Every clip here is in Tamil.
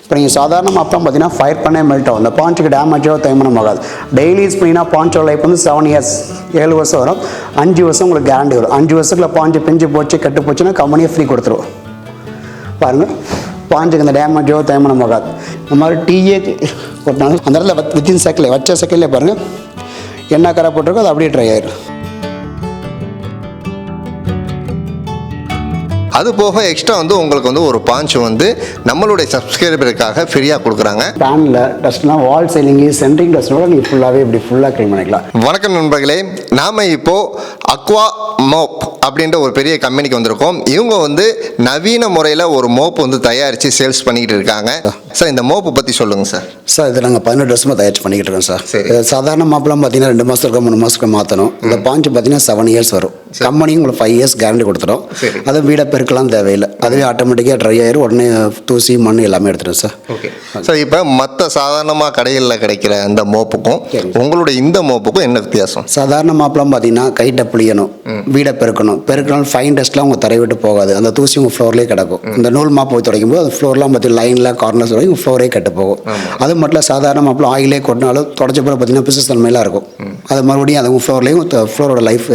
இப்போ நீங்கள் சாதாரண மாப்பெல்லாம் பார்த்தீங்கன்னா ஃபயர் பண்ணே மெல்ட் ஆகும் இந்த பாஞ்சுக்கு டேமேஜோ தேய்மானம் ஆகாது. டெய்லி யூஸ் பண்ணிங்கன்னா பாஞ்சோ லைஃப் வந்து செவன் இயர்ஸ் ஏழு வருஷம் வரும். அஞ்சு வருஷம் உங்களுக்கு கேரண்டி வரும். அஞ்சு வருஷத்துக்குள்ள பாஞ்சு பிஞ்சு போச்சு கெட்டு போச்சுன்னா கம்பெனியை ஃப்ரீ கொடுத்துருவோம். பாருங்கள் பாஞ்சுக்கு இந்த டேமேஜோ தேய்மானம் ஆகாது. இந்த மாதிரி டீயே போட்டாலும் அந்த இடத்துல வித்தின் செகண்ட்ல வச்ச செகண்ட்லேயே பாருங்கள் என்ன கரை போட்டிருக்கோ அது அப்படியே ட்ரை ஆயிடும் அது போக எக்ஸ்ட்ரா வந்து உங்களுக்கு வந்து ஒரு பாஞ்ச் வந்து நம்மளுடைய சப்ஸ்கிரைபருக்காக ஃப்ரீயாக கொடுக்குறாங்க. பேனில் டஸ்ட்லாம் வால் சைலிங்கு சென்ட்ரிங் டஸ்ட்டோட நீங்கள் ஃபுல்லாகவே இப்படி ஃபுல்லாக க்ளீன் பண்ணிக்கலாம். வணக்கம் நண்பர்களே நாம் இப்போ அக்வா மோப் அப்படின்ற ஒரு பெரிய கம்பெனிக்கு வந்திருக்கோம். இவங்க வந்து நவீன முறையில் ஒரு மோப் வந்து தயாரித்து சேல்ஸ் பண்ணிக்கிட்டு இருக்காங்க. சார் இந்த மோப்பு பற்றி சொல்லுங்கள் சார் சார் இது நாங்கள் பதினெட்டு வருஷமாக தயாரிச்சு பண்ணிக்கிட்டு இருக்கோம் சார். இது சாதாரண மாப்பிளம் பார்த்தீங்கன்னா ரெண்டு மாதத்துக்கு மூணு மாதத்துக்கு மாற்றணும் இந்த பாஞ்சு பார்த்தீங்கன்னா செவன் இயர்ஸ் வரும். கம்பெனியும் உங்களுக்கு ஃபைவ் இயர்ஸ் கேரண்டி கொடுத்துரும். சரி. அது வீடை பெருக்கலாம் தேவையில்லை. அதுவே ஆட்டோமேட்டிக்காக ட்ரை ஆயிரும். உடனே தூசி மண் எல்லாமே எடுத்துடும் சார். ஓகே சார் இப்போ மற்ற சாதாரணமாக கடைகளில் கிடைக்கிற அந்த மோப்புக்கும் உங்களுடைய இந்த மோப்புக்கும் என்ன வித்தியாசம்? சாதாரண மாப்பிளம் பார்த்தீங்கன்னா கைட்டை புளியணும் வீடை பெருக்கணும். பெருக்கணும் ஃபைன் டஸ்ட்லாம் உங்கள் தரை விட்டு போகாது. அந்த தூசி உங்கள் ஃப்ளோர்லேயே கிடக்கும். இந்த நூல் மாப்பு போய் துடைக்கும் போது அந்த ஃப்ளோர்லாம் பார்த்தி லைனில் கார்னர்ஸ் வரைக்கும் ஃப்ளோரே கெட்டு போகும். அது மட்டும் சாதாரண மாப்பிளம் ஆயிலே கொட்டினாலும் தொடச்ச பிறகு பார்த்தீங்கன்னா பிசஸ் தன்மையெல்லாம் இருக்கும். அது மறுபடியும் அது ஃப்ளோர்லேயும் ஃப்ளோரோட லைஃப்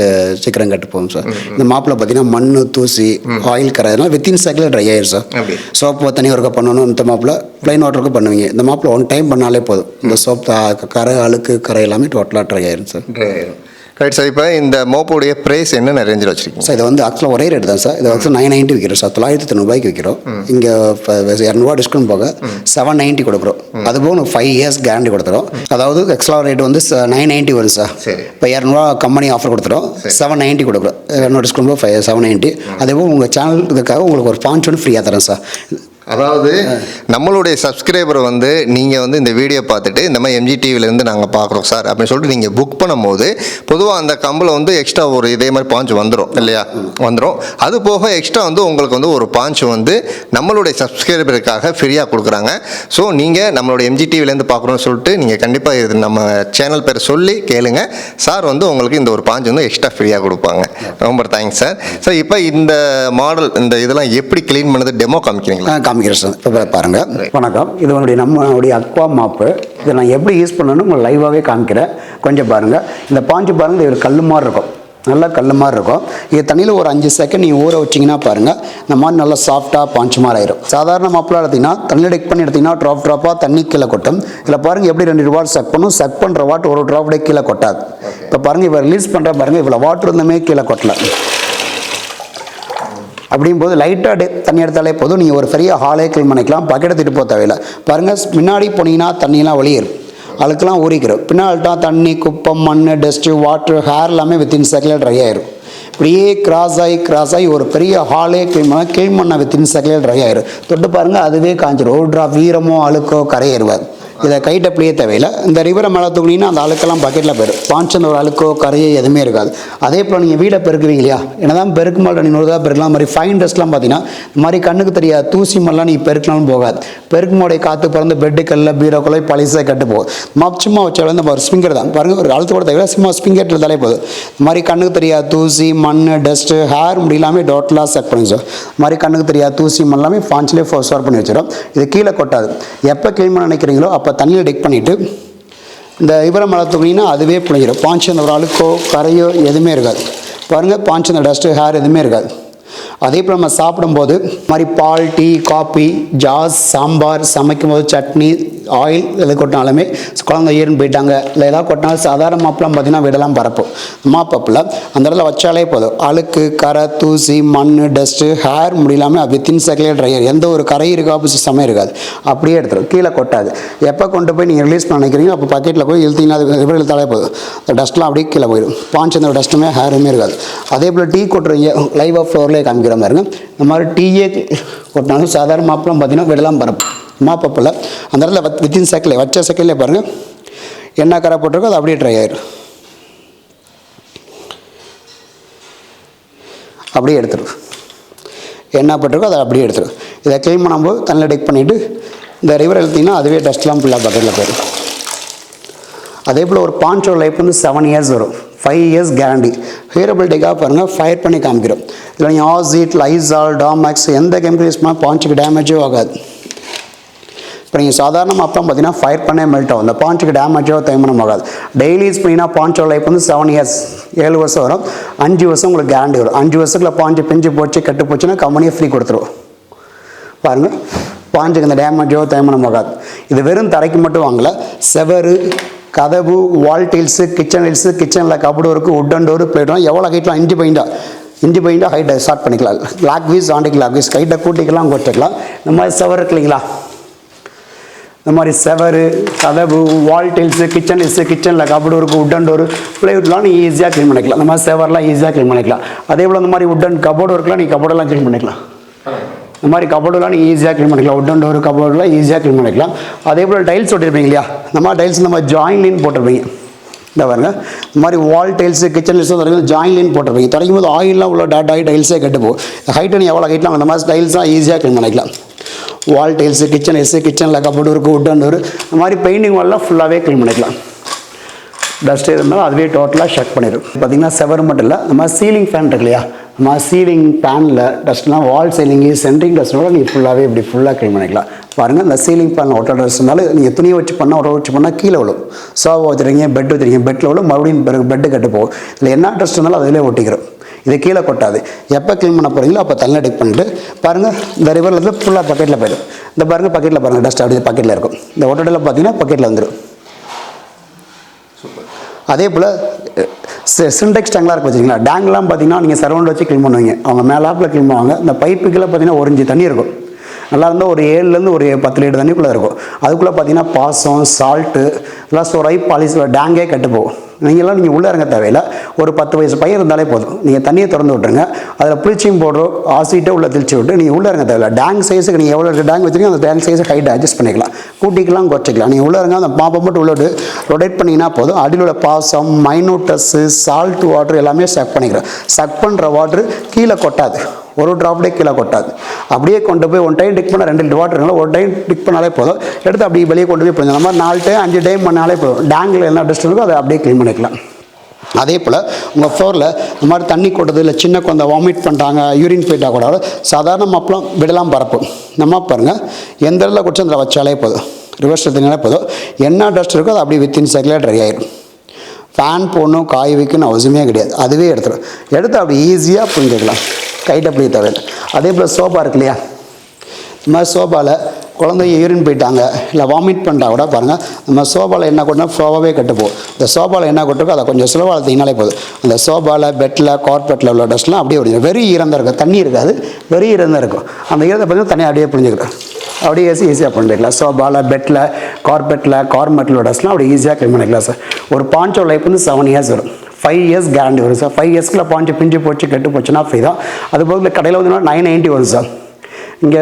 சீக்கிரம் கெட்டு போகும் சார். இந்த மாப்பிள பார்த்தீங்கன்னா மண் தூசி ஆயில் கரை இதெல்லாம் வித்தின் செகண்டில் ட்ரை ஆயிரும் சார். சோப்பு தனி ஒருக்கா பண்ணணும் இந்த மாப்பிள ப்ளைன் வாட்டருக்கு பண்ணுவீங்க. இந்த மாப்பிள ஒன் டைம் பண்ணாலே போதும். இந்த சோப் கரை அழுக்கு கரை எல்லாமே டோட்டலாக ட்ரை ஆயிரும் சார் ரைட் சார் இப்போ இந்த மோப்புடைய ப்ரைஸ் என்னென்ன ரேஞ்சில் வச்சுருக்கீங்க? சார் இது வந்து ஆக்சுவலாக ஒரே ரேட் தான் சார் இது வந்து நைன் நைன்ட்டி விற்கிறோம் சார் தொள்ளாயிரத்தி தொண்ணூறுபாய்க்கு விற்கிறோம் இங்கே இரநூறுவா டிஸ்கவுண்ட் போக செவன் நைன்ட்டி கொடுக்குறோம். அது போக ஃபைவ் இயர்ஸ் கேரண்டி கொடுத்துரும் அதாவது எக்ஸ்ட்ரா ரேட் வந்து நைன் நைன்ட்டி வரும் சார். இப்போ இரநூறுவா கம்பெனி ஆஃபர் கொடுத்துரும் செவன் நைன்ட்டி கொடுக்குறோம். இரநூறு டிஸ்கவுண்ட் போக ஃபைவ் செவன் நைன்ட்டி அதே உங்கள் சேனல் இதுக்காக உங்களுக்கு ஒரு பாஞ்ச் ஒன்று ஃப்ரீயாக தரேன் சார் அதாவது நம்மளுடைய சப்ஸ்கிரைபர் வந்து நீங்கள் வந்து இந்த வீடியோ பார்த்துட்டு இந்த மாதிரி எம்ஜி டிவிலேருந்து நாங்கள் பார்க்குறோம் சார் அப்படின்னு சொல்லிட்டு நீங்கள் புக் பண்ணும்போது பொதுவாக அந்த கம்பில் வந்து எக்ஸ்ட்ரா ஒரு இதே மாதிரி பாஞ்சு வந்துடும் இல்லையா? வந்துடும் அது போக எக்ஸ்ட்ரா வந்து உங்களுக்கு வந்து ஒரு பாஞ்சு வந்து நம்மளுடைய சப்ஸ்கிரைபருக்காக ஃப்ரீயாக கொடுக்குறாங்க. ஸோ நீங்கள் நம்மளுடைய எம்ஜி டிவிலேருந்து பார்க்குறோன்னு சொல்லிட்டு நீங்கள் கண்டிப்பாக இது நம்ம சேனல் பேர் சொல்லி கேளுங்க. சார் வந்து உங்களுக்கு இந்த ஒரு பாஞ்சு வந்து எக்ஸ்ட்ரா ஃப்ரீயாக கொடுப்பாங்க. ரொம்ப தேங்க்ஸ் சார். சார் இப்போ இந்த மாடல் இந்த இதெல்லாம் எப்படி க்ளீன் பண்ணது? டெமோ காமிக்கிறீங்களா? ஆ, காமிக்கிறேன் சார் இப்போ பாருங்கள் வணக்கம். இது உங்களுடைய நம்மளுடைய அக்வா மாப்பு. இதை நான் எப்படி யூஸ் பண்ணணும்னு உங்களுக்கு லைவாகவே காமிக்கிறேன். கொஞ்சம் பாருங்கள் இந்த பாஞ்சு பாருங்கள் இது ஒரு கல் மாதிரி இருக்கும். நல்லா கல் மாதிரி இருக்கும். இது தண்ணியில் ஒரு அஞ்சு செகண்ட் நீங்கள் ஊற வச்சிங்கன்னா பாருங்கள் இந்த மாதிரி நல்லா சாஃப்டாக பாஞ்சு மாதிரி ஆயிரும். சாதாரண மாப்பிள எடுத்திங்கன்னா தண்ணியில் டெக் பண்ணி எடுத்திங்கன்னா ட்ராப் ட்ராப்பாக தண்ணி கீழே கொட்டும். இதில் பாருங்கள் எப்படி ரெண்டு வாட் சக் பண்ணும். சக் பண்ணுற வாட் ஒரு ட்ராப்டே கீழே கொட்டாது. இப்போ பாருங்கள் இப்போ ரிலீஸ் பண்ணுற பாருங்கள் இவ்வளோ வாட்டர் இருந்தமே கீழே கொட்டலை. அப்படிங்கும்போது லைட்டாக தண்ணி எடுத்தாலே போதும். நீங்கள் ஒரு பெரிய ஹாலே க்ளீன் பண்ணிக்கலாம். பக்கெட் எடுத்துகிட்டு போக தேவையில்லை. பாருங்கள் முன்னாடி போனீங்கன்னா தண்ணியெல்லாம் வெளியேறும். அழுக்கெல்லாம் ஊறிக்கிறோம் பின்னால்ட்டா தண்ணி குப்பம் மண் டஸ்ட்டு வாட்ரு ஹேர் எல்லாமே வித்தின் செகண்டில் ட்ரை ஆயிரும். இப்படியே கிராஸ் ஆகி கிராஸ் ஆகி ஒரு பெரிய ஹாலே க்ளீன் பண்ண க்ளீன் பண்ண வித்தின் செகண்டில் ட்ரை ஆயிரும். தொட்டு பாருங்கள் அதுவே காஞ்சிடும் ஒரு ட்ராப் வீரமோ அழுக்கோ கரையேறுவாது. இதை கைட்ட பிள்ளையே தேவையில்லை. இந்த ரிவரை மேலே தூக்குனீங்கன்னா அந்த அழுக்கெல்லாம் பக்கெட்டில் போயிடும். பாஞ்சந்த ஒரு அழுக்கோ கரையோ எதுவுமே இருக்காது. அதே போல் நீங்கள் வீடை பெருக்குவீங்க இல்லையா? என்னதான் பெருக்கும் போது நீங்கள் நூறுதான் பெருக்கலாம். மாதிரி ஃபைன் டஸ்ட்லாம் பார்த்தீங்கன்னா இந்த மாதிரி கண்ணுக்கு தெரியாத தூசி மாதிரிலாம் நீங்கள் பெருக்கலாம்னு போகாது. பெருக்குமோடைய காற்று பிறந்து பெட்டு பெட்டுக்கல்ல பீரோக்கெல்லாம் பழிசாக கட்டு போகும். மச்சுமா சும்மா வச்சாலும் இந்த ஒரு ஸ்பிங்கர் தான். பாருங்கள் ஒரு அழுத்து கூட தவிர சும்மா ஸ்பிங்கர் இருந்தாலே போதும். இந்த மாதிரி கண்ணுக்கு தெரியாத தூசி மண் டஸ்ட்டு ஹேர் முடி எல்லாமே டோட்டலாக செக் பண்ணி சார் இந்த மாதிரி கண்ணுக்கு தெரியாத தூசி மண் எல்லாமே ஃபான்ஸ்லேயே ஃபோர் பண்ணி வச்சிடும். இது கீழே கொட்டாது. எப்போ க்ளீன் பண்ண நினைக்கிறீங்களோ அப்போ தண்ணியில் டெக் பண்ணிவிட்டு இந்த இவர மலை தூக்கினீங்கன்னா அதுவே பிடிங்கிடும் பாஞ்சு அந்த ஒரு அழுக்கோ கரையோ எதுவுமே இருக்காது. பாருங்கள் பாஞ்சு அந்த டஸ்ட்டு ஹேர் எதுவுமே இருக்காது. அதே போல் நம்ம சாப்பிடும்போது மாதிரி பால் டீ காபி ஜாஸ் சாம்பார் சமைக்கும் போது சட்னி ஆயில் இதில் கொட்டினாலுமே குழந்தை ஏறுன்னு போயிட்டாங்க. இல்லை ஏதாவது கொட்டினாலும் சாதாரண மாப்பெல்லாம் பார்த்தீங்கன்னா வீடெல்லாம் பரப்பும் மாப்பப்பில் அந்த இடத்துல வச்சாலே போதும். அழுக்கு கரை தூசி மண் டஸ்ட்டு ஹேர் முடியலாமல் வித்தின் செகண்டே ட்ரையர் எந்த ஒரு கரை இருக்கா சமயம் இருக்காது. அப்படியே எடுத்துரும். கீழே கொட்டாது. எப்போ கொண்டு போய் நீங்கள் ரிலீஸ் பண்ணிக்கிறீங்க அப்போ பக்கெட்டில் போய் இழுத்தீங்கன்னா அது இழுத்தாலே போதும். டஸ்ட்லாம் அப்படியே கீழே போயிடும் பாஞ்சந்த டஸ்ட்டுமே ஹேருமே இருக்காது. அதே போல் டீ கொட்டுறீங்க லைவாக ஃப்ளோர்லேயே காமிக்கிற பாருங்க இந்த மாதிரி டீயே கொட்டினாலும் சாதாரண மாப்பிளம் பார்த்தீங்கன்னா விடலாம் பரப்பும் மாப்பப்பில் அந்த இடத்துல வித்தின் செகண்ட்ல வச்ச செகண்ட்லேயே பாருங்கள் என்ன கரை போட்டிருக்கோ அது அப்படியே ட்ரை ஆயிடும் அப்படியே எடுத்துரும். என்ன போட்டிருக்கோ அதை அப்படியே எடுத்துரும். இதை க்ளீன் பண்ணும்போது தண்ணியில் டெக் பண்ணிவிட்டு இந்த ரிவர் எழுத்திங்கன்னா அதுவே டஸ்ட்லாம் ஃபுல்லாக பக்கத்தில் போயிடும் அதே போல் ஒரு பாஞ்சோ லைஃப் வந்து செவன் இயர்ஸ் வரும். ஃபைவ் இயர்ஸ் கேரண்டி ஹியரபிலிட்டிக்காக பாருங்கள் ஃபயர் பண்ணி காமிக்கிறோம். இதில் நீங்கள் ஆசிட் லைசால் டாமேக்ஸ் எந்த கெமிக்கல் யூஸ் பண்ணால் பாஞ்சுக்கு டேமேஜும் ஆகாது. இப்போ நீங்கள் சாதாரண அப்போ பார்த்தீங்கன்னா ஃபயர் பண்ணே மெல்ட் ஆகும் இந்த பாஞ்சுக்கு டேமேஜோ தேமனம் ஆகாது. டெய்லி யூஸ் பண்ணிங்கன்னா பாஞ்சோ லைஃப் வந்து செவன் இயர்ஸ் ஏழு வருஷம் வரும். அஞ்சு வருஷம் உங்களுக்கு கேரண்டி வரும். அஞ்சு வருஷத்துக்குள்ள பாஞ்சு பிஞ்சு போச்சு கெட்டு போச்சுன்னா கம்பெனியை ஃப்ரீ கொடுத்துருவோம் பாருங்கள் பாஞ்சுக்கு இந்த டேமேஜோ தேமனம் ஆகாது. இது வெறும் தரைக்கு மட்டும் வாங்கலை செவரு கதவு வால் டைல்ஸு கிச்சன் டைல்ஸு கிச்சனில் கபடு இருக்குது உட்டன் டோரு பிளேட்லாம் எவ்வளோ ஹைட்லாம் இஞ்சி பைண்டா இஞ்சி பைண்டா ஹைட்டை ஸ்டார்ட் பண்ணிக்கலாம். Clockwise anticlockwise ஹைட்டை கூட்டிக்கலாம் கொட்டிக்கலாம் இந்த மாதிரி செவர் இருக்கு இல்லைங்களா இந்த மாதிரி செவரு கதவு வால் டைல்ஸு கிச்சன் டைல்ஸு கிச்சனில் கபடு இருக்குது உட்டன் டோரு பிளேவுட்லாம் நீ ஈஸியாக க்ளீன் பண்ணிக்கலாம். இந்த மாதிரி செவர்லாம் ஈஸியாக க்ளீன் பண்ணிக்கலாம். அதே போல் இந்த மாதிரி உட்டன் கபோர்டு ஒர்க்லாம் நீ கபோர்டெல்லாம் க்ளீன் பண்ணிக்கலாம். இந்த மாதிரி கபோர்டெலாம் நீங்கள் ஈஸியாக க்ளீன் பண்ணிக்கலாம். உட்டன் டோர் கபோர்டெலாம் ஈஸியாக க்ளீன் பண்ணிக்கலாம். அதே போல் டைல்ஸ் ஒட்டிருப்பீங்க இல்லையா? இந்த மாதிரி டைல்ஸ் இந்த மாதிரி ஜாயின்லின் போட்டிருப்பீங்க. இந்த பாருங்க. இந்த மாதிரி wall tiles kitchen tiles join ஜாயின்லின் போட்டிருப்பீங்க. தொடங்கும் போது ஆயிலெலாம் உள்ள டாட் ஆகி டைல்ஸே கெட்டு போகும். ஹைட்டு நீ எவ்வளோ ஹைட்லாம் அந்த மாதிரி டைல்ஸ்லாம் ஈஸியாக க்ளீன் பண்ணிக்கலாம். வால் டைல்ஸு கிச்சன் டைல்ஸு கிச்சனில் கபோர்டு இருக்குது உட்டன் டோர் இந்த மாதிரி பெயிண்டிங் வால்லாம் ஃபுல்லாகவே க்ளீன் பண்ணிக்கலாம். டஸ்ட் இருந்தாலும் அதுவே டோட்டலாக ஷட் பண்ணிடும் பார்த்தீங்கன்னா செவர் மட்டும் இல்லை நம்ம சீலிங் ஃபேன் இருக்கு இல்லையா? நம்ம சீலிங் ஃபேனில் டஸ்ட்லாம் வால் சீலிங்கு சென்ட்ரிங் டஸ்ட்டோட நீங்கள் ஃபுல்லாகவே இப்படி ஃபுல்லாக க்ளீன் பண்ணிக்கலாம். பாருங்கள் இந்த சீலிங் ஃபேனில் ஒட்ட டஸ்ட்னால நீங்கள் துணியை வச்சு பண்ணால் ஒட்ட வச்சு பண்ணால் கீழே விழும். சோஃபா வச்சுருக்கீங்க பெட் வச்சுருக்கீங்க பெட்டில் விழும் மறுபடியும் பிறகு பெட்டு கட்டு போகும். இல்லை என்ன டஸ்ட் இருந்தாலும் அதிலே ஒட்டிக்கிறோம் இது கீழே கொட்டாது. எப்போ க்ளீன் பண்ண போகிறீங்களோ அப்போ தண்ணி டிக் பண்ணிட்டு பாருங்கள் இந்த ரிவரில் இருந்து ஃபுல்லாக பக்கெட்டில் போயிடும். இந்த பாருங்கள் பக்கெட்டில் பாருங்கள் டஸ்ட் அப்படியே பக்கெட்டில் இருக்கும். இந்த ஒட்டடில் பார்த்தீங்கன்னா பக்கெட்டில் வந்துடும் அதே போல் சின்டெக்ஸ் டேங்க்லாம் இருக்கு வச்சுங்களா டேங்க்லாம் பார்த்தீங்கன்னா நீங்கள் சரௌண்ட் வச்சு க்ளீன் பண்ணுவீங்க. அவங்க மேலாப்பில் க்ளீன் பண்ணுவாங்க. இந்த பைப்புக்கெல்லாம் பார்த்தீங்கன்னா ஒரு இன்ச்சு தண்ணி இருக்கும். நல்லா இருந்தால் ஒரு ஏழுலேருந்து ஒரு பத்து லிட்டர் தண்ணிக்குள்ளே இருக்கும். அதுக்குள்ளே பார்த்தீங்கன்னா பாசம் சால்ட்டு எல்லாம் ஸ்டோர் ஆகி பாலிஸ் டேங்கே கட்டுப்போகும் போகும். நீங்களாம் நீங்கள் உள்ளே இறங்க தேவையில்ல. ஒரு பத்து வயசு பையன் இருந்தாலே போதும். நீங்கள் தண்ணியை திறந்து விட்டுருங்க. அதில் ப்ளீச்சிங் பவுடரோ ஆசிட்டோ உள்ளே தெளிச்சு விட்டு நீங்கள் உள்ளே இறங்க தேவையில்ல. டேங்க் சைஸுக்கு நீங்கள் எவ்வளோ டேங்க் வச்சுருக்கீங்க அந்த டேங்க் சைஸை ஹைட் அட்ஜஸ்ட் பண்ணிக்கலாம். கூட்டிக்கலாம் குறைச்சிக்கலாம். நீங்கள் உள்ளே இறங்க அந்த பாப்பை மட்டும் உள்ளே ரொட்டேட் பண்ணிங்கன்னா போதும். அடியில் உள்ள பாசம் மைனோட்டஸ்ஸு சால்ட் வாட்டர் எல்லாமே சக் பண்ணிக்கிறோம் சக் பண்ணுற வாட்ரு கீழே கொட்டாது. ஒரு ட்ராப்டே கீழே கொட்டாது. அப்படியே கொண்டு போய் ஒன் டைம் டிக் பண்ணால் ரெண்டு லிட்டர் வாட்டர் இருந்தாலும் ஒரு டைம் டிக் பண்ணாலே போதும். எடுத்து அப்படியே வெளியே கொண்டு போய் பிடிஞ்ச மாதிரி நாலு டைம் அஞ்சு டைம் பண்ணாலே போதும். டேங்கில் என்ன டஸ்ட் இருக்கோ அதை அப்படியே க்ளீன் பண்ணிக்கலாம். அதே போல் உங்கள் ஃப்ளோரில் இந்த மாதிரி தண்ணி கொட்டுறது இல்லை சின்ன குழந்தை வாமிட் பண்ணுறாங்க யூரின் போயிட்டால் கூட சாதாரண மப்பளம் விடலாம் பரப்பும் நம்ம பாருங்கள் எந்த இடத்துல குடிச்சு அதில் வச்சாலே போதும். ரிவர்ஸ் எடுத்தீங்கனாலே போதும். என்ன டஸ்ட் இருக்கோ அது அப்படியே வித்தின் செகண்டில் ட்ரை ஆயிடும். ஃபேன் போடணும் காய வைக்கணும் அவசியமே கிடையாது. அதுவே எடுத்துடும் எடுத்து அப்படி ஈஸியாக புரிஞ்சுக்கலாம். கைட்டை புளிய தேவையில்லை அதே போல் சோஃபா இருக்கு இல்லையா? இந்த மாதிரி சோஃபாவில் குழந்தைங்க யூரின் போயிட்டாங்க. இல்லை வாமிட் பண்ணிட்டா கூட பாருங்கள் நம்ம சோஃபாவில் என்ன கொட்டினா ஃப்ளோவாகவே கட்டுப்போம் இந்த சோஃபாவில் என்ன கொட்டிருக்கோ அதை கொஞ்சம் ஸ்லோவாக அழுத்திங்கனாலே போதும். அந்த சோஃபாவில் பெட்டில் கார்பெட்டில் உள்ள டஸ்ட்லாம் அப்படியே ஓடிடும் வெறி ஈரம் இருக்கும். தண்ணி இருக்காது. வெறி ஈரம் இருக்கும். அந்த ஈரத்தை பார்த்தீங்கன்னா தனியாக அப்படியே புரிஞ்சுக்கிறோம் அப்படியே ஈஸி ஈஸியாக பண்ணிக்கலாம். சோஃபாவில் பெட்டில் கார்பெட்டில் கார்மெட்டில் டஸ்ட்லாம் அப்படி ஈஸியாக க்ளீன் பண்ணிக்கலாம் சார் ஒரு பாஞ்சோ லைஃப் வந்து செவன் இயர்ஸ் வரும். ஃபைவ் இயர்ஸ் கேரண்டி வரும் சார் ஃபைவ் இயர்ஸ்க்குள்ள பாஞ்சு பிஞ்சு போச்சு கெட்டு போச்சுன்னா ஃப்ரீ தான். அது போக கடையில் வந்து நைன் நைன்ட்டி வரும் சார் இங்கே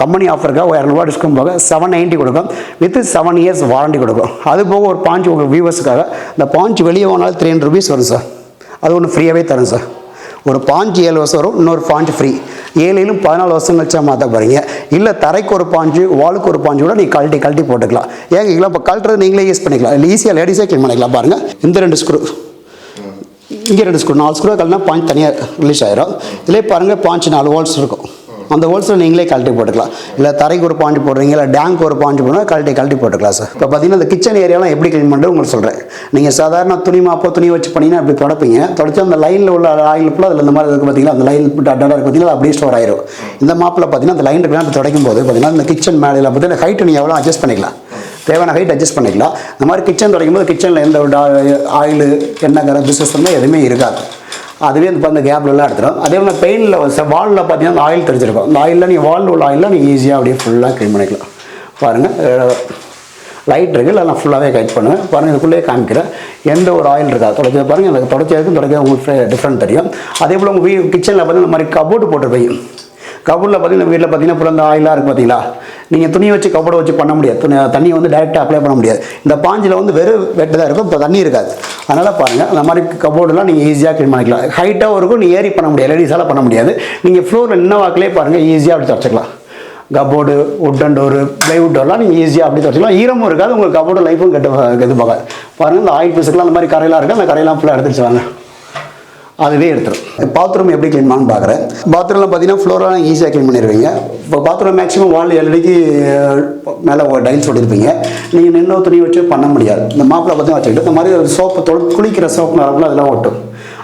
கம்பெனி ஆஃபருக்காக இரநூறுவா டிஸ்கவுண்ட் போக செவன் நைன்ட்டி கொடுக்கும். வித் செவன் இயர்ஸ் வாரண்டி கொடுக்கும். அது போக ஒரு பாஞ்சு உங்கள் வியூவர்ஸுக்காக இந்த பாஞ்சு வெளியே போனாலும் த்ரீ ஹண்ட்ரட் ருபீஸ் வரும் சார் அது ஒன்று ஃப்ரீயாகவே தரும் சார் ஒரு பாஞ்சு ஏழு வருஷம் வரும் இன்னொரு பாஞ்சு ஃப்ரீ ஏழிலும் பதினாலு வருஷம் கழிச்சா மாற்ற போகிறீங்க இல்லை தரைக்கு ஒரு பாஞ்சு வாளுக்கு ஒரு பாஞ்சு கூட நீங்கள் கழட்டி கழட்டி போட்டுக்கலாம். ஏங்க இப்போ கழட்டுறது நீங்களே யூஸ் பண்ணிக்கலாம். இல்லை ஈஸியாக லேடிஸே க்ளீன் பண்ணிக்கலாம் பாருங்கள் இந்த ரெண்டு ஸ்க்ரூ இங்கே ரெண்டு ஸ்க்ரூ நாலு ஸ்க்ரூ கழட்டினா பாஞ்சு தனியாக ரிலீஸ் ஆயிரும். இதிலே பாருங்கள் பாஞ்சு நாலு வால்ஸ் இருக்கும். அந்த ஹோல்ஸில் நீங்களே கழட்டி போட்டுக்கலாம். இல்லை தரைக்கு ஒரு பாஞ்சு போடுறீங்க இல்லை டேங்க் ஒரு பாஞ்சு போடுறா கழட்டி கழட்டி போட்டுக்கலாம் சார் இப்போ பார்த்தீங்கன்னா இந்த கிச்சன் ஏரியாலாம் எப்படி க்ளீன் பண்ணுறது உங்களுக்கு சொல்கிறேன் நீங்கள் சாதாரண துணி மாப்போ துணி வச்சு பண்ணீங்கன்னா அப்படி தொடப்பீங்க. தொடச்சி அந்த லைனில் உள்ள ஆயில் ஃபுல்லாக அதில் இந்த மாதிரி இருக்குது பார்த்தீங்களா அந்த லைன் டட்டாக இருக்குது பார்த்தீங்களா அப்படியே ஸ்டோர் ஆயிரும். இந்த மாப்பில் பார்த்தீங்கன்னா அந்த லைன் இருக்கலாம் துடைக்கும் போது பார்த்தீங்கன்னா இந்த கிச்சன் மேலே பார்த்தீங்கன்னா ஹைட்டு நீங்கள் எவ்வளோ அட்ஜஸ்ட் பண்ணிக்கலாம். தேவையான ஹைட் அட்ஜஸ்ட் பண்ணிக்கலாம். இந்த மாதிரி கிச்சன் துடைக்கும் போது கிச்சனில் எந்த ஆயில் எண்ணெய் கரம் பிஸ்னஸ் எதுவுமே இருக்காது. அதுவே இந்த அந்த கேப்லலாம் எடுத்துடும் அதே மாதிரி பெயினில் வாலில் பார்த்தீங்கன்னா அந்த ஆயில் தெரிஞ்சிருக்கும். அந்த ஆயிலில் நீங்கள் வாலில் உள்ள ஆயிலில் நீங்கள் ஈஸியாக அப்படியே ஃபுல்லாக க்ளீன் பண்ணிக்கலாம். பாருங்கள் லைட் இருக்குது இல்லை நான் ஃபுல்லாகவே கைட் பண்ணுவேன் பாருங்கள் இதுக்குள்ளேயே காமிக்கிறேன். எந்த ஒரு ஆயில் இருக்கா தொடச்சது பாருங்கள் எனக்கு தொடச்சதுக்கும் தொடக்க உங்களுக்கு டிஃப்ரெண்ட் தெரியும். அதே போல் உங்கள் வீ கிச்சனில் பார்த்தீங்கன்னா இந்த மாதிரி கபோர்டு போட்டிருப்பீங்க. கபூரில் பார்த்தீங்கன்னா வீட்டில் பார்த்தீங்கன்னா அப்புறம் அந்த ஆயிலாக இருக்குது பார்த்தீங்களா நீங்கள் துணியை வச்சு கபோர்டு வச்சு பண்ண முடியாது. துணி தண்ணியை வந்து டைரெக்டாக அப்ளை பண்ண முடியாது. இந்த பாஞ்சில் வந்து வெறும் வெட்டு தான் இருக்கும் இப்போ தண்ணி இருக்காது. அதனால் பாருங்கள் அந்த மாதிரி கபோர்டுலாம் நீங்கள் ஈஸியாக க்ளீன் பண்ணிக்கலாம். ஹைட்டாக இருக்கும் நீ ஏறி பண்ண முடியாது லேடிஸால் பண்ண முடியாது. நீங்கள் ஃப்ளோரில் நின்ன வாக்கிலே பாருங்கள் ஈஸியாக அப்படி தொடச்சிக்கலாம். கபோர்டு உட்டன் டோரு ப்ளைவுட் டோர்லாம் நீங்கள் ஈஸியாக அப்படி தொடச்சிக்கலாம். ஈரமும் இருக்காது உங்களுக்கு கபோர்டு லைஃபும் கெட்டு இது பார்க்காது பாருங்கள் இந்த ஆயில் பீஸுக்கெலாம் அந்த மாதிரி கரையெல்லாம் இருக்குது அந்த கரையெல்லாம் ஃபுல்லாக எடுத்துச்சு வாங்க. அதுவே எடுத்துரும். பாத்ரூம் எப்படி க்ளீன் பண்ணு பார்க்குறேன். பாத்ரூமில் பார்த்தீங்கன்னா ஃப்ளோரெலாம் ஈஸியாக க்ளீன் பண்ணிடுவீங்க இப்போ பாத்ரூம் மேக்ஸிமம் வால் எல்இடிக்கு மேலே டைல்ஸ் விட்டுருப்பீங்க நீங்கள் நின்று துணி வச்சு பண்ண முடியாது. இந்த மாப்பிளை பற்றி வச்சுக்கிட்டு இந்த மாதிரி சோப்பு தொ குளிக்கிற சோப்பு நிறம்ல அதெல்லாம் ஒட்டும்.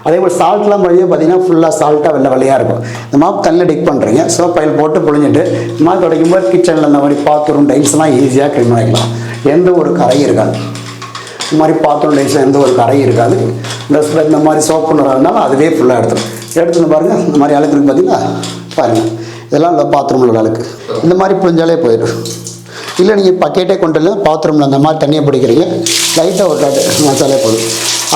அதே போல் சால்ட்லாம் பார்த்தீங்கன்னா பார்த்தீங்கன்னா ஃபுல்லாக சால்ட்டாக வெள்ளை வெள்ளையாக இருக்கும். இந்த மாப் தண்ணியில் டிக் பண்ணுறீங்க சோப் ஆயில் போட்டு புழிஞ்சிட்டு இந்த மாதிரி துடைக்கும் போது கிச்சனில் இந்த மாதிரி பாத்ரூம் டைல்ஸ்லாம் ஈஸியாக க்ளீன் பண்ணிக்கலாம். எந்த ஒரு கரையும் இருக்காது. இந்த மாதிரி பாத்திரம் டைல்ஸ் எந்த ஒரு கரையும் இருக்காது. இந்த இந்த மாதிரி சோப்பு இருந்தாலும் அதுவே ஃபுல்லாக எடுத்துடும் எடுத்துன்னு பாருங்கள் இந்த மாதிரி அழுக்கு பார்த்தீங்கன்னா பார்த்தீங்களா பாருங்கள் இதெல்லாம் இல்லை பாத்ரூமில் உள்ள அழுக்கு. இந்த மாதிரி புழிஞ்சாலே போயிடும். இல்லை நீங்கள் பக்கெட்டே கொண்டு இல்லை பாத்ரூமில் அந்த மாதிரி தண்ணியை பிடிக்கிறீங்க. லைட்டாக ஒரு டாட்டு மசாலே போதும்.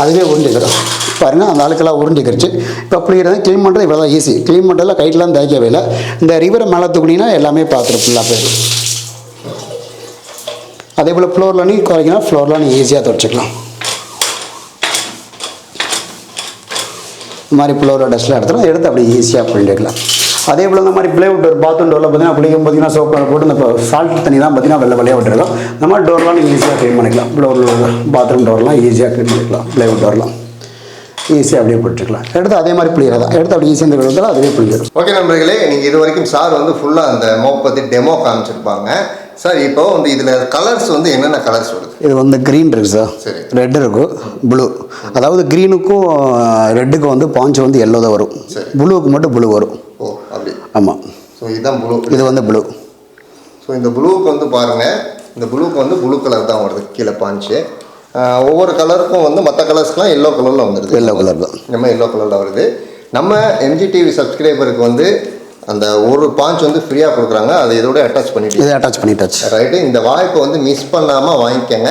அதுவே உருண்டிக்கிறோம் பாருங்கள் அந்த அழுக்கெல்லாம் உருண்டிக்கிடுச்சு இப்போ புளிகிறது க்ளீன் பண்ணுறது இவ்வளோ தான் ஈஸி க்ளீன் பண்ணுறதுல கைட்டெலாம் தேய்க்கவே இல்லை. இந்த ரிவரை மேலே தூக்குனீங்கன்னா எல்லாமே பாத்ரூம் ஃபுல்லாக போயிடும். அதே போல் ஃப்ளோரில் நீ குறைக்கணும் ஃப்ளோரில் நீ ஈஸியாக துடைச்சிக்கலாம். இந்த மாதிரி ஃப்ளோரில் டஸ்ட்டில் எடுத்துலாம் எடுத்து அப்படியே ஈஸியாக பண்ணிக்கலாம் அதே போல் இந்த மாதிரி பிளேவுட் டோர் பாத்ரூம் டோரில் பார்த்தீங்கன்னா குளிக்கும் பார்த்தீங்கன்னா சோப்பில் போட்டு இந்த சால்ட் தண்ணி தான் பார்த்தீங்கன்னா வெள்ளை வெள்ளையாக விட்டுருக்கலாம் இந்த மாதிரி டோர்லாம் நீங்கள் ஈஸியாக க்ளீன் பண்ணிக்கலாம். ஃப்ளோரில் பாத்ரூம் டோர்லாம் ஈஸியாக க்ளீன் பண்ணிக்கலாம். பிளேவுட் டோர்லாம் ஈஸியாக அப்படியே போட்டுக்கலாம். எடுத்து அதே மாதிரி புளியறதா. எடுத்து அப்படி ஈஸியாக இந்த விழுந்தாலும் அதுவே புளியிடும் ஓகே நண்பர்களே நீங்கள் இது வரைக்கும் சார் வந்து ஃபுல்லாக அந்த மோப் பற்றி டெமோ காமிச்சிருப்பாங்க. சார் இப்போ வந்து இதில் கலர்ஸ் வந்து என்னென்ன கலர்ஸ் வருது? இது வந்து க்ரீன் இருக்கு சார் சரி. ரெட் இருக்கும் ப்ளூ அதாவது க்ரீனுக்கும் ரெட்டுக்கும் வந்து பாஞ்சு வந்து எல்லோ தான் வரும். சரி. ப்ளூவுக்கு மட்டும் ப்ளூ வரும். ஓ அப்படி. ஆமாம் ஸோ இதுதான் ப்ளூ இது வந்து ப்ளூ ஸோ இந்த ப்ளூக்கு வந்து பாருங்கள் இந்த ப்ளூக்கு வந்து ப்ளூ கலர் தான் வருது கீழே பாஞ்சு ஒவ்வொரு கலருக்கும் வந்து மற்ற கலர்ஸ்க்குலாம் எல்லோ கலரில் வந்துடுது எல்லோ கலர் தான். நம்ம எல்லோ கலரில் வருது. நம்ம எம்ஜி டிவி சப்ஸ்கிரைபருக்கு வந்து அந்த ஒரு பாஞ்ச் வந்து ஃப்ரீயாக கொடுக்குறாங்க. அதை இதோட அட்டாச் பண்ணிட்டு இதை அட்டாச் பண்ணிட்டாச்சு. ரைட்டு இந்த வாய்ப்பை வந்து மிஸ் பண்ணாமல் வாங்கிக்கோங்க.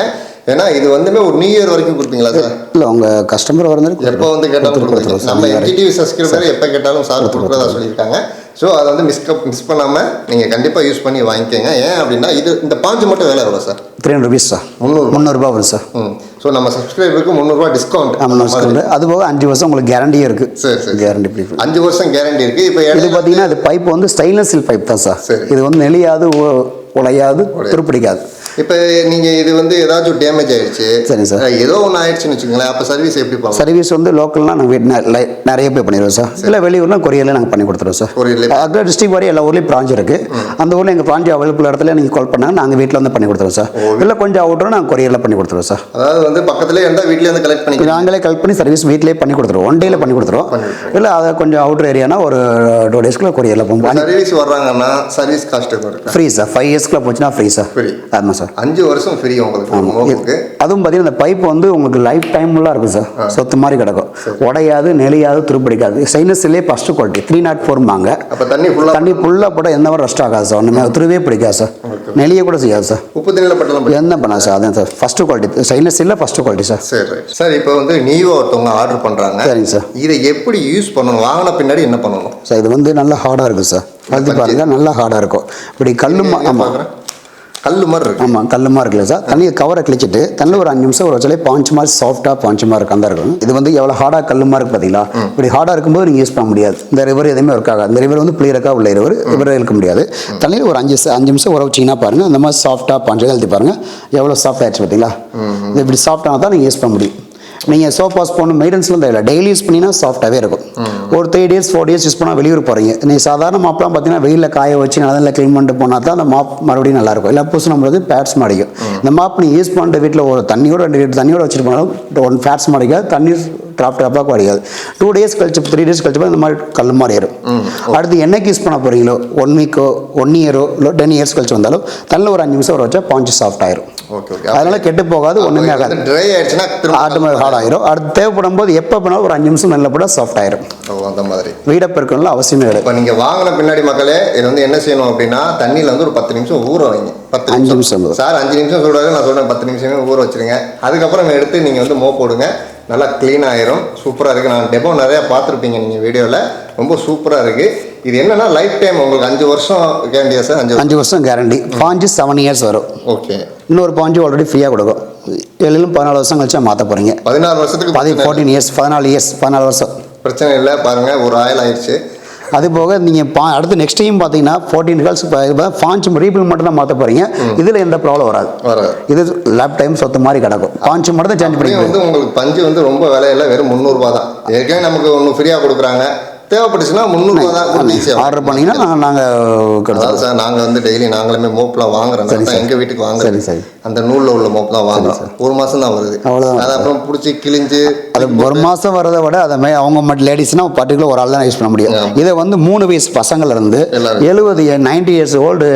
ஏன்னா இது வந்துமே ஒரு நியூ இயர் வரைக்கும் கொடுப்பீங்களா சார் இல்லை உங்கள் கஸ்டமர் வரந்து எப்போ வந்து கேட்டாலும் கொடுக்குறீங்க நம்ம எம்ஜி டிவி சப்ஸ்கிரைபர் எப்போ கேட்டாலும் சார் கொடுக்குறதா சொல்லியிருக்காங்க. ஸோ அதை வந்து மிஸ் மிஸ் பண்ணாமல் நீங்கள் கண்டிப்பாக யூஸ் பண்ணி வாங்கிக்கோங்க. ஏன் அப்படின்னா இது இந்த பாஞ்சு மட்டும் வேலை எவ்வளோ sir three hundred rupees sir முந்நூறு முந்நூறுரூபா வரும் சார் ம். ஸோ நம்ம சப்ஸ்கிரைபருக்கு முந்நூறுரூவா டிஸ்கவுண்ட் டிஸ்கவுண்ட் அது போக அஞ்சு வருஷம் உங்களுக்கு கேரண்டியும் இருக்குது சரி சரி கேரண்டி ப்ரீஃபர் அஞ்சு வருஷம் கேரண்டி இருக்கு. இப்போ இது பார்த்தீங்கன்னா இது பைப் வந்து ஸ்டெயின்லெஸ் ஸ்டீல் பைப் தான் சார். இது வந்து நெளியாது உ- உடையாது துருப்பிடிக்காது. இப்போ நீங்க இது வந்து ஏதாச்சும் டேமேஜ் ஆயிடுச்சு. சரி சார். ஏதோ ஒன்று ஆயிடுச்சுன்னு வச்சுக்கோங்களேன் அப்போ சர்வீஸ் எப்படி சர்வீஸ் வந்து லோக்கல்னா நாங்கள் நிறைய போய் பண்ணிடுவோம் சார். இல்லை வெளியூர்னா கொரியரில் நாங்கள் பண்ணி கொடுத்துருவோம் சார். கொரியர்ல. அக்ரா டிஸ்ட்ரிக் வரை எல்லா ஊர்லேயும் பிராஞ்ச் இருக்குது அந்த ஊரில் எங்கள் பிராஞ்ச் அவைலபிள் இடத்துல நீங்கள் கால் பண்ணாங்க நாங்கள் வீட்டில் வந்து பண்ணி கொடுத்துருவோம் சார். இல்லை கொஞ்சம் அவுட்டரும் நாங்கள் கொரியரில் பண்ணி கொடுத்துருவோம் சார். அதாவது வந்து பக்கத்துலேயே இருந்தால் வீட்லயே வந்து கலெக்ட் பண்ணிக்கலாம். நாங்களே கலெக்ட் பண்ணி சர்வீஸ் வீட்டிலே பண்ணி கொடுத்துருவோம் ஒன் டேயில் பண்ணி கொடுத்துருவோம் இல்லை அதை கொஞ்சம் அவுட்டர் ஏரியானா ஒரு டூ டேஸ்க்குள்ள கொரியரில் போகும். சர்வீஸ் வர்றாங்கன்னா சர்வீஸ் காஸ்ட் இருக்கு? ஃப்ரீ சார் ஃபைவ் இயர்ஸ்க்குள்ள போச்சுன்னா ஃப்ரீ சார் Free. ஆமாம் சார் அஞ்சு வருஷம் ஃப்ரீ உங்களுக்கு அதுவும் பார்த்தீங்கன்னா இந்த பைப் வந்து உங்களுக்கு லைஃப் டைம்லாம் இருக்கும் சார் சொத்து மாதிரி கிடக்கும். உடையாது நெளியாது துருப்பிடிக்காது. ஸ்டெயின்லெஸ்லேயே ஃபஸ்ட்டு குவாலிட்டி த்ரீ நாட் ஃபோர்மாங்க அப்போ தண்ணி ஃபுல்லாக தண்ணி ஃபுல்லாக போட்டால் எந்த மாதிரி ரெஸ்ட் ஆகாது சார் ஒன்றுமே துருவே பிடிக்காது சார் நெளிய கூட செய்யாது சார் உப்பு தண்ணியில் பட்டலாம் என்ன பண்ணாது சார் அதான் சார் ஃபஸ்ட்டு குவாலிட்டி ஸ்டெயின்லெஸ் ஸ்டீலில் ஃபஸ்ட்டு குவாலிட்டி சார் சரி சார் இப்போ வந்து நீவோ ஒருத்தவங்க ஆர்டர் பண்ணுறாங்க சரிங்க சார் இதை எப்படி யூஸ் பண்ணணும்? வாங்கின பின்னாடி என்ன பண்ணணும்? சார் இது வந்து நல்லா ஹார்டாக இருக்கும் சார் அழுத்தி பாருங்க நல்லா ஹார்டாக இருக்கும். இப்படி கல்லு மா- ஆமாம் கல் மாதிரி இருக்கு. ஆமாம் கல்லுமா இருக்குல்ல சார்? தண்ணி கவரை கிழிச்சிட்டு தண்ணியில் ஒரு அஞ்சு நிமிஷம் ஒரு வச்சாலே பாஞ்சு மாதிரி சாஃப்டாக பாஞ்சு மாதிரி இருக்கும். அந்த இருக்கும் இது வந்து எவ்வளோ ஹார்டாக கல்லுமா இருக்கு பார்த்தீங்களா இப்படி ஹார்டாக இருக்கும்போது நீங்கள் யூஸ் பண்ண முடியாது. இந்த ரிவர் எதுவுமே ஒர்க் ஆகாது. இந்த ரிவர் வந்து பிளியரக்காக உள்ள ரிவர் ரிவர் இழுக்க முடியாது. தண்ணியில் ஒரு அஞ்சு அஞ்சு நிமிஷம் உர வச்சிங்கன்னா பாருங்கள் அந்த மாதிரி சாஃப்டாக பாஞ்சு எழுதி பாருங்கள் எவ்வளோ சாஃப்ட் ஆயிடுச்சு பார்த்தீங்களா இது இப்படி சாஃப்டாக தான் நீங்கள் யூஸ் பண்ண முடியும். நீங்கள் சோப் வாஷ் போகணும் மெயின்டெனன்ஸ்லாம் தேவையில்லை டெய்லி யூஸ் பண்ணினா சாஃப்டாகவே இருக்கும். ஒரு three days four days use பண்ணால் வெளியூர் போகிறீங்க நீங்கள் சாதாரண மாப்லாம் பார்த்தீங்கன்னா வெயிலில் காய வச்சு நல்லா க்ளீன் பண்ணிட்டு போனால் தான் அந்த மாப் மறுபடியும் நல்லாயிருக்கும் இல்லை பூசினும் போது பேட்ஸ் மாடிக்கும் இந்த மாப் நீங்கள் யூஸ் பண்ணிட்டு வீட்டில் ஒரு தண்ணியோட ரெண்டு லிட்டர் தண்ணியோட வச்சுட்டு போனாலும் ஒன் ஃபேட்ஸ் மாடிக்காது தண்ணி ட்ராப் ட்ராப்பாக அடிக்காது டூ டேஸ் கழிச்சு த்ரீ டேஸ் கழிச்சு இந்த மாதிரி கல் மாதிரி ஏறும். அடுத்து என்னைக்கு யூஸ் பண்ண போகிறீங்களோ ஒன் வீக்கோ ஒன் இயரோ இல்லை டென் இயர்ஸ் கழிச்சு வந்தாலும் தண்ணியில் ஒரு அஞ்சு நிமிஷம் ஒரு வச்சா பாஞ்சு சாஃப்ட் ஆயிரும். ஓகே ஓகே அதனால கெட்டு போகாது ஒன்றுமே ஆகாது. ட்ரை ஆயிடுச்சுன்னா திரும்ப ஆட்டோமேட்டிக் ஹார்ட் ஆயிரும். அடுத்து தேவைப்படும் போது எப்போ பண்ணாலும் ஒரு அஞ்சு நிமிஷம் நல்ல போட சாஃப்ட் ஆயிரும். அந்த மாதிரி. வீடப் இருக்கணும்ல அவசியமே கிடையாது. இப்போ நீங்கள் வாங்கின பின்னாடி மக்களே இது வந்து என்ன செய்யணும் அப்படின்னா தண்ணியில் வந்து ஒரு பத்து நிமிஷம் ஊற வைங்க. பத்து அஞ்சு நிமிஷம். சார் அஞ்சு நிமிஷம் சொல்றாரு நான் சொல்றேன் பத்து நிமிஷமே ஊற வச்சிருங்க. அதுக்கப்புறம் எடுத்து நீங்கள் வந்து மோ போடுங்க. நல்லா க்ளீன் ஆயிரும். சூப்பராக இருக்குது நான் டெமோ நிறையா பார்த்துருப்பீங்க நீங்கள் வீடியோவில் ரொம்ப சூப்பராக இருக்குது இது என்னன்னா லைஃப் டைம் உங்களுக்கு அஞ்சு வருஷம் கேண்டியா சார் அஞ்சு அஞ்சு வருஷம் கேரண்டி பாஞ்சு செவன் இயர்ஸ் வரும். ஓகே இன்னொரு பாஞ்சு ஆல்ரெடி ஃப்ரீயாக கொடுக்கும். ஏழுலும் பதினாலு வருஷம் கழிச்சா மாற்ற போகிறீங்க பதினாறு வருஷத்துக்கு பதி ஃபோர்டீன் இயர்ஸ் பதினாலு இயர்ஸ் பதினாலு வருஷம். பிரச்சனை இல்லை. பாருங்க ஒரு ஆயில் ஆயிடுச்சு. அது போக நீங்கள் பா அடுத்து நெக்ஸ்ட் டைம் பார்த்தீங்கன்னா ஃபோர்டீன் ஹால்ஸ் பாஞ்ச் ரீபில் மட்டும் தான் மாற்ற போகிறீங்க இதில் எந்த ப்ராப்ளம் வராது. இது லேப் டைம் சொத்த மாதிரி கிடக்கும். பாஞ்சு மட்டும் தான் சேஞ்ச் பண்ணி வந்து உங்களுக்கு பஞ்சு வந்து ரொம்ப விலையில வெறும் முந்நூறுபா தான். ஏற்கனவே நமக்கு ஒன்று ஃப்ரீயாக கொடுக்குறாங்க. தேவைப்பட்டுச்சுன்னா முந்நூறுபா தான் ஆர்டர் பண்ணிங்கன்னா நாங்கள் அதாவது சார் நாங்கள் வந்து டெய்லி நாங்களுமே மோப்லாம் வாங்குறோம் தான். எங்கள் வீட்டுக்கு சரி, வாங்குறோம் சரி. அந்த நூலில் உள்ள மோப் தான் வாங்குறோம் ஒரு மாதம் தான் வருது அவ்வளவுதான். அது அப்புறம் பிடிச்சி கிழிஞ்சு அது ஒரு மாதம் வரதை விட அதை மாதிரி அவங்க மட்டும் லேடிஸ்னா பர்டிகுலர் ஒரு ஆள் தான் யூஸ் பண்ண முடியும். இதை வந்து மூணு வயசு பசங்கள்ல இருந்து எல்லாரும். எழுபது நைன்டி இயர்ஸ் ஓல்டு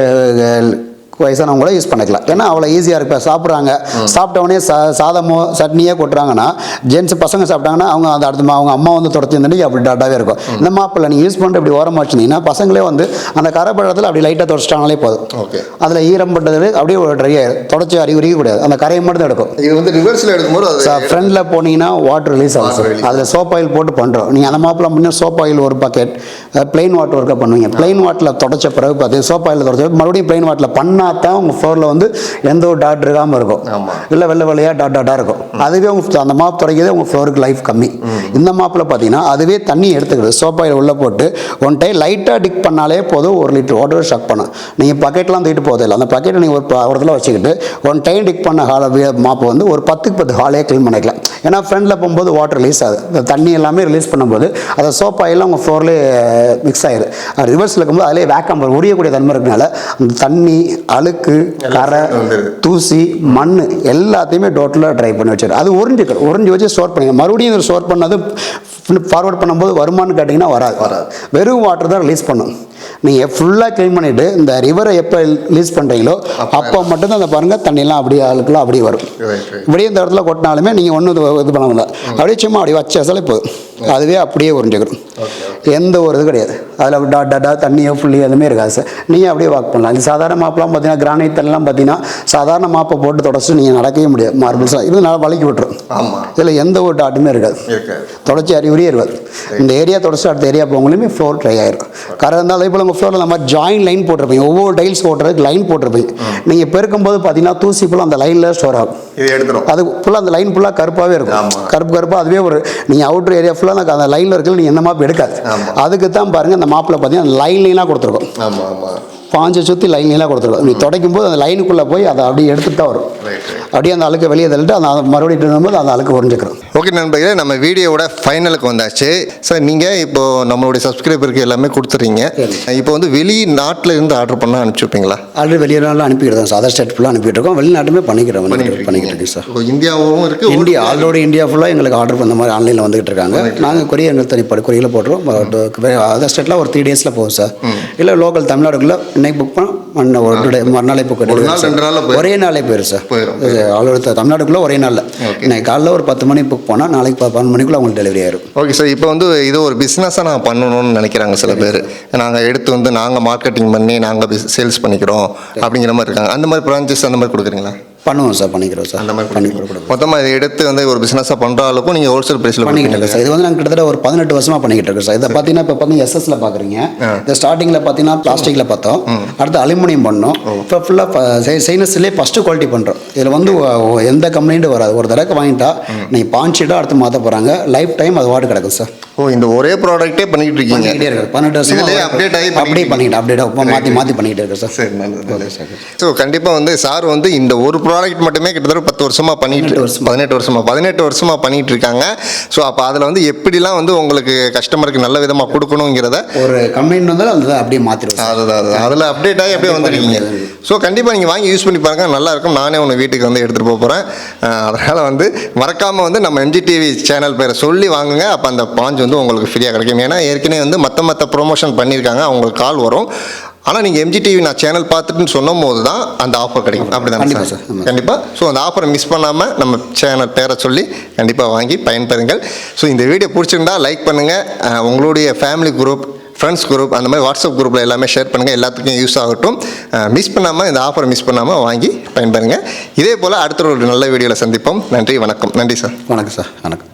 வயசானவங்கள யூஸ் பண்ணிக்கலாம். ஏன்னா அவ்வளோ ஈஸியாக இருக்கு. இப்போ சாப்பிட்றாங்க. சாப்பிட்டவொடனே சா சாதமோ சட்னியே கொட்டுறாங்கன்னா ஜென்ஸ் பசங்க சாப்பிட்டாங்கன்னா அவங்க அந்த அடுத்த அவங்க அம்மா வந்து தொடச்சி இருந்துட்டு அப்படி டாட்டாவே இருக்கும். இந்த மாப்பிள்ள நீங்கள் யூஸ் பண்ணிட்டு இப்படி ஓரமாக வச்சுனீங்கன்னா பசங்களே வந்து அந்த கரைப்பழத்தில் அப்படி லைட்டாக தொடச்சிட்டாங்களே போதும். ஓகே. அதில் ஈரம் பட்டது அப்படியே ஒரு ட்ரை ஆயிடும் தொடச்சி அறிகுறிக்க கூடாது அந்த கரையை மட்டும் தான் எடுக்கும். இது வந்து ரிவர்ஸில் எடுக்கும்போது ஃப்ரண்டில் போனீங்கன்னா வாட்டர் ரிலீஸ் ஆகும். அதில் சோப் ஆயில் போட்டு பண்ணுறோம் நீங்கள் அந்த மாப்பில் முன்னே சோப் ஆயில் ஒரு பக்கெட் ப்ளைன் வாட்டர் ஒர்க்காக பண்ணுவீங்க. ப்ளைன் வாட்டரில் தொடச்ச பிறகு பார்த்து சோப் ஆயில் தொடச்ச மறுபடியும் ப்ளைன் வாட்டரில் பண்ணால் தான் உங்கள் ஃப்ளோரில் வந்து எந்த ஒரு டாட் இருக்காமல் இருக்கும். இல்லை வெள்ளை வெள்ளையாக டாட் டாட்டாக இருக்கும். அதுவே உங்கள் அந்த மாப் தொடக்கிறதே உங்கள் ஃப்ளோருக்கு லைஃப் கம்மி. இந்த மாப்பில் பார்த்தீங்கன்னா அதுவே தண்ணி எடுத்துக்கிறது சோப் ஆயில் உள்ளே போட்டு ஒன் டைம் லைட்டாக டிக் பண்ணாலே போதும் ஒரு லிட்டர் வாட்டர் ஷக் பண்ணும் நீங்கள் பக்கெட்லாம் தூக்கிட்டு போதே இல்லை. அந்த பக்கெட்டை நீங்கள் ஒரு ஒரு இடத்துல வச்சுக்கிட்டு ஒன் டைம் டிக் பண்ண ஹாலை மாப்பை வந்து ஒரு பத்துக்கு பத்து ஹாலே க்ளீன் பண்ணிக்கலாம். ஏன்னா ஃப்ரண்டில் போகும்போது வாட்டர் ரிலீஸ் ஆகுது. தண்ணி எல்லாமே ரிலீஸ் பண்ணும்போது அதை சோப் ஆயிலாம் உங்கள் ஃப்ளோர்லேயே மிக்ஸ் ஆயிடுது ரிவர்ஸில் இருக்கும்போது அதிலே வேக்கம் உரியக்கூடிய தன்மை இருக்கனால அந்த தண்ணி அழுக்கு கரை. தூசி மண் எல்லாத்தையுமே டோட்டலாக ட்ரை பண்ணி வச்சிடும் அது உறிஞ்சிக்கணும் உறிஞ்சி வச்சு ஸ்டோர் பண்ணிங்க. மறுபடியும் இதை ஸ்டோர் பண்ணது ஃபார்வர்ட் பண்ணும்போது வருமானு கேட்டிங்கன்னா வராது. வராது. வெறும் வாட்டர் தான் ரிலீஸ் பண்ணும். நீங்கள் ஃபுல்லாக க்ளீன் பண்ணிவிட்டு இந்த ரிவரை எப்போ ரிலீஸ் பண்ணுறீங்களோ அப்போ மட்டும்தான் அந்த பாருங்கள் தண்ணியெல்லாம் அப்படியே ஆளுக்கெல்லாம் அப்படியே வரும். இப்படியே இந்த இடத்துல கொட்டினாலுமே நீங்கள் ஒன்றும் இது பண்ண முடியாது. அப்படியே சும்மா அப்படியே வச்சு வச்சாலே போதும் அதுவே அப்படியே உறிஞ்சிக்கிறோம் எந்த ஒரு இது கிடையாது. அதில் டாட் டாட்டா தண்ணியோ புள்ளி எதுவுமே இருக்காது சார். நீங்கள் அப்படியே வாக் பண்ணலாம். இது சாதாரண மாப்பெலாம் பார்த்தீங்கன்னா கிரானைட் தண்ணிலாம் பார்த்தீங்கன்னா சாதாரண மாப்பை போட்டு தொடச்சு நீங்கள் நடக்கவே முடியாது. மார்பிள்ஸாக இது நல்லா வலிக்கி விட்டுரும். ஆமாம் இதில் எந்த ஒரு டாட்டுமே இருக்காது. தொடச்சி அறிகுறியே இருக்காது. இந்த ஏரியா தொடச்சி அடுத்த ஏரியா போகங்களுமே ஃப்ளோர் ட்ரை ஆயிரும். கரை இருந்தாலும் இப்போ உங்கள் ஃப்ளோரில் நம்ம ஜாயின் லைன் போட்டிருப்பீங்க. ஒவ்வொரு டைல்ஸ் ஓட்டுறதுக்கு லைன் போட்டிருப்பீங்க. நீங்கள் பெருக்கும்போது பார்த்தீங்கன்னா தூசி ஃபுல்லாக அந்த லைனில் ஸ்டோர் ஆகும். அது ஃபுல்லாக அந்த லைன் ஃபுல்லாக கருப்பாகவே இருக்கும். கருப்பு கருப்பாக அதுவே ஒரு நீங்கள் அவுட்ரு ஏரியா ஃபுல்லாக அந்த லைனில் இருக்கிற நீங்கள் எந்த மாப் எடுக்காது. அதுக்கு தான் பாருங்கள் அந்த மாப்பில் பார்த்தீங்கன்னா லைன் லைனாக கொடுத்துருக்கோம். ஆமாம் ஆமாம் பாஞ்சை சுற்றி லைன் லைனாக கொடுத்துருக்கோம். நீ துடைக்கும் போது அந்த லைனுக்குள்ளே போய் அதை அப்படியே எடுத்துட்டு தான் வரும். அப்படியே அந்த அழுக்கு வெளியே தள்ளிட்டு அந்த மறுபடியும் திரும்பும்போது அந்த அழுக்கு உறிஞ்சிக்கிறோம் ஓகே நண்பர்களே நம்ம வீடியோவோட ஃபைனலுக்கு வந்தாச்சு. சார் நீங்கள் இப்போ நம்மளுடைய சப்ஸ்கிரைபருக்கு எல்லாமே கொடுத்துறீங்க. இப்போ வந்து வெளி நாட்டில் இருந்து ஆர்டர் பண்ணால் அனுப்பிச்சி வைப்பீங்களா ஆல்ரெடி வெளியிடலாம் அனுப்பிடுறோம் சார் அதர் ஸ்டேட் ஃபுல்லாக அனுப்பிட்டு இருக்கோம் வெளிநாட்டுமே பண்ணிக்கிறோம். பண்ணிக்கிட்டு இருக்கோம் சார் இப்போ இந்தியாவும் இருக்குது இந்தியா ஆல்ரெடி இந்தியா ஃபுல்லாக எங்களுக்கு ஆர்டர் பண்ண மாதிரி ஆன்லைனில் வந்துகிட்டு இருக்காங்க. நாங்கள் கொரியர் எங்களுக்கு தனிப்பட கொரியரில் போட்டுருவோம். அதர் ஸ்டேட்டில் ஒரு த்ரீ டேஸில் போகும் சார் இல்லை லோக்கல் தமிழ்நாடுக்குள்ளே இன்னைக்கு புக் பண்ணோம் மண்ண ஒரு டூ மறுநாளே புக் போயிரும். ஒரே நாளே போயிடும் சார். போயிரும், ஆல்ரெடி தமிழ்நாடுக்குள்ளே ஒரே நாளில். இன்னைக்கு காலைல ஒரு பத்து மணிக்கு புக் பண்ணால் நாளைக்கு பன்னெண்டு மணிக்குள்ளே உங்களுக்கு டெலிவரி ஆயிரும். ஓகே சார் இப்போ வந்து இது ஒரு பிஸ்னஸாக நான் பண்ணணும்னு நினைக்கிறாங்க சில பேர். நாங்கள் எடுத்து வந்து நாங்கள் மார்க்கெட்டிங் பண்ணி நாங்கள் சேல்ஸ் பண்ணிக்கிறோம் அப்படிங்கிற மாதிரி இருக்காங்க. அந்த மாதிரி பிரான்ச்சஸ் அந்த மாதிரி கொடுக்குறீங்களா? பண்ணுவோம் சார் பண்ணிக்கிறோம் சார். அந்த மாதிரி பண்ணி பண்ணிக்கிறோம். மொத்தமாக இதை எடுத்து வந்து ஒரு பிஸ்னஸாக பண்ணுற அளவுக்கும் நீங்கள் ஹோல்சேல் ப்ரைஸில் பண்ணிக்கிட்டு இருக்கோம் சார். இது வந்து நாங்கள் கிட்டத்தட்ட ஒரு பதினெட்டு வருஷமா பண்ணிக்கிட்டு இருக்கோம் சார். இதை பார்த்தீங்கன்னா இப்போ பார்த்தீங்கன்னா எஸ்எஸ்ல பார்க்குறீங்க இந்த ஸ்டார்டிங்கில் பார்த்தீங்கன்னா பிளாஸ்டிக்கில் பார்த்தோம். அடுத்து அலுமினியம் பண்ணோம். இப்போ ஃபுல்லாக சைனஸ்லேயே ஃபஸ்ட்டு குவாலிட்டி பண்ணுறோம் இதில் வந்து எந்த கம்ப்ளைண்ட்டும் வராது. ஒரு தடவை வாங்கிட்டா நீங்கள் பாஞ்சிட்டா அடுத்து மாற்ற போகிறாங்க லைஃப் டைம் அது வாட்டு கிடக்கும் சார். ஓ இந்த ஒரே ப்ராடக்ட்டே பண்ணிக்கிட்டு இருக்கீங்க. பன்னெண்டு வருஷம் update ஆகி அப்படியே பண்ணிக்கிட்டு அப்டேட் மாற்றி மாற்றி பண்ணிக்கிட்டு இருக்கேன் சார். சரி நல்லது ஸோ கண்டிப்பாக வந்து சார் வந்து இந்த ஒரு ப்ராடக்ட் மட்டுமே கிட்டத்தட்ட பத்து வருஷமா பண்ணிட்டு வருஷமா. பதினெட்டு வருஷமா பதினெட்டு வருஷமா பண்ணிட்டு இருக்காங்க ஸோ அப்போ அதில் வந்து எப்படிலாம் வந்து உங்களுக்கு கஸ்டமருக்கு நல்ல விதமாக கொடுக்கணுங்கிறத ஒரு கம்ப்ளைண்ட் வந்தாலும் அந்த அப்படியே மாற்றிடுவோம் அதுதான் அதுதான். அதில் அப்டேட் ஆகி அப்படியே வந்திருக்கீங்க ஸோ கண்டிப்பாக நீங்கள் வாங்கி யூஸ் பண்ணி பாருங்க. நல்லா இருக்கும். நானே உங்கள் வீட்டுக்கு வந்து எடுத்துகிட்டு போக போகிறேன் அதனால் வந்து மறக்காமல் வந்து நம்ம எம்ஜிடிவி சேனல் பேரை சொல்லி வாங்குங்க. அப்போ அந்த பாஞ்ச் வந்து உங்களுக்கு ஃப்ரீயாக கிடைக்கும். ஏன்னா ஏற்கனவே வந்து மற்ற மற்ற ப்ரொமோஷன் பண்ணியிருக்காங்க. அவங்களுக்கு கால் வரும். ஆனால் நீங்கள் எம்ஜிடிவி நான் சேனல் பார்த்துட்டுன்னு சொன்னும் போது தான் அந்த ஆஃபர் கிடைக்கும். அப்படி கண்டிப்பா தான் சார். கண்டிப்பாக ஸோ அந்த ஆஃபரை மிஸ் பண்ணாமல் நம்ம சேனல் பேரை சொல்லி கண்டிப்பாக வாங்கி பயன்பெறுங்கள். ஸோ இந்த வீடியோ பிடிச்சிருந்தா லைக் பண்ணுங்கள் உங்களுடைய ஃபேமிலி குரூப் ஃப்ரெண்ட்ஸ் குரூப் அந்த மாதிரி வாட்ஸ்அப் குரூப்பில் எல்லாமே ஷேர் பண்ணுங்கள் எல்லாத்துக்கும் யூஸ் ஆகட்டும். மிஸ் பண்ணாமல் இந்த ஆஃபரை மிஸ் பண்ணாமல் வாங்கி பயன்பெறுங்க. இதே போல் அடுத்த ஒரு நல்ல வீடியோவில் சந்திப்போம். நன்றி வணக்கம். நன்றி சார். வணக்கம் சார். வணக்கம்.